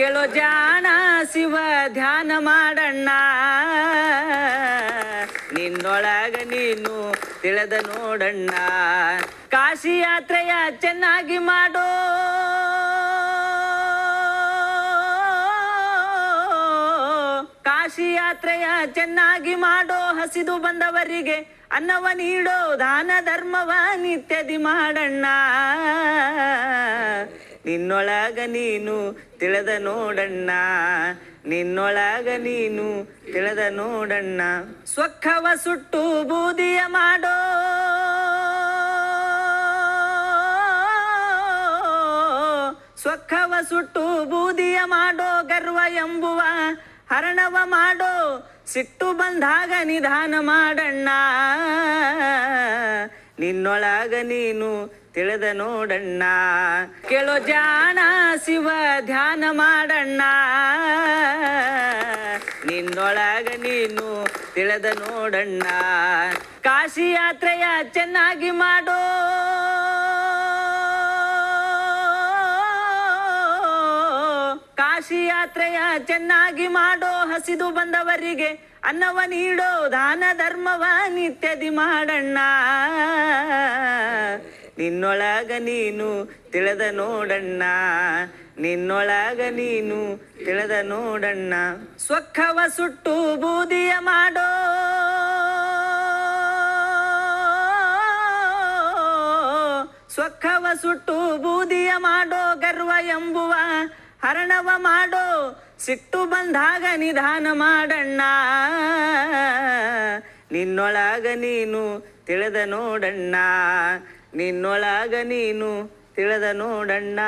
ಕೇಳೋ ಜಾಣ ಶಿವ ಧ್ಯಾನ ಮಾಡಣ್ಣ. ನಿನ್ನೊಳಗ ನೀನು ತಿಳಿದ ನೋಡಣ್ಣ. ಕಾಶಿ ಯಾತ್ರೆಯ ಚೆನ್ನಾಗಿ ಮಾಡೋ. ಕಾಶಿ ಯಾತ್ರೆಯ ಚೆನ್ನಾಗಿ ಮಾಡೋ ಹಸಿದು ಬಂದವರಿಗೆ ಅನ್ನವ ನೀಡೋ ದಾನ ಧರ್ಮವ ನಿತ್ಯದಿ ಮಾಡಣ್ಣ. ನಿನ್ನೊಳಗ ನೀನು ತಿಳಿದ ನೋಡಣ್ಣ, ನಿನ್ನೊಳಗ ನೀನು ತಿಳದ ನೋಡಣ್ಣ. ಸ್ವಖವ ಸುಟ್ಟು ಬೂದಿಯ ಮಾಡೋ, ಸ್ವಖವ ಸುಟ್ಟು ಬೂದಿಯ ಮಾಡೋ ಗರ್ವ ಎಂಬುವ ಹರಣವ ಮಾಡೋ, ಸಿಟ್ಟು ಬಂದಾಗ ನಿಧಾನ ಮಾಡಣ್ಣ. ನಿನ್ನೊಳಗ ನೀನು ತಿಳಿದ ನೋಡಣ್ಣ ಕೇಳೋ ಜಾಣ ಶಿವ ಧ್ಯಾನ ಮಾಡಣ್ಣ. ನಿನ್ನೊಳಗ ನೀನು ತಿಳಿದ ನೋಡಣ್ಣ ಕಾಶಿ ಯಾತ್ರೆಯ ಚೆನ್ನಾಗಿ ಮಾಡೋ. ಕಾಶಿ ಯಾತ್ರೆಯ ಚೆನ್ನಾಗಿ ಮಾಡೋ, ಹಸಿದು ಬಂದವರಿಗೆ ಅನ್ನವ ನೀಡೋ ದಾನ ಧರ್ಮವ ನಿತ್ಯದಿ ಮಾಡಣ್ಣ. ನಿನ್ನೊಳಗ ನೀನು ತಿಳಿದ ನೋಡಣ್ಣ. ನಿನ್ನೊಳಗ ನೀನು ತಿಳಿದ ನೋಡಣ್ಣ. ಸ್ವಖವ ಸುಟ್ಟು ಬೂದಿಯ ಮಾಡೋ. ಸ್ವಖವ ಸುಟ್ಟು ಬೂದಿಯ ಮಾಡೋ ಗರ್ವ ಎಂಬುವ ಹರಣವ ಮಾಡೋ. ಸಿಟ್ಟು ಬಂದಾಗ ನಿಧಾನ ಮಾಡಣ್ಣ. ನಿನ್ನೊಳಗ ನೀನು ತಿಳಿದ ನೋಡಣ್ಣ. ನಿನ್ನೊಳಗ ನೀನು ತಿಳಿದ ನೋಡಣ್ಣ.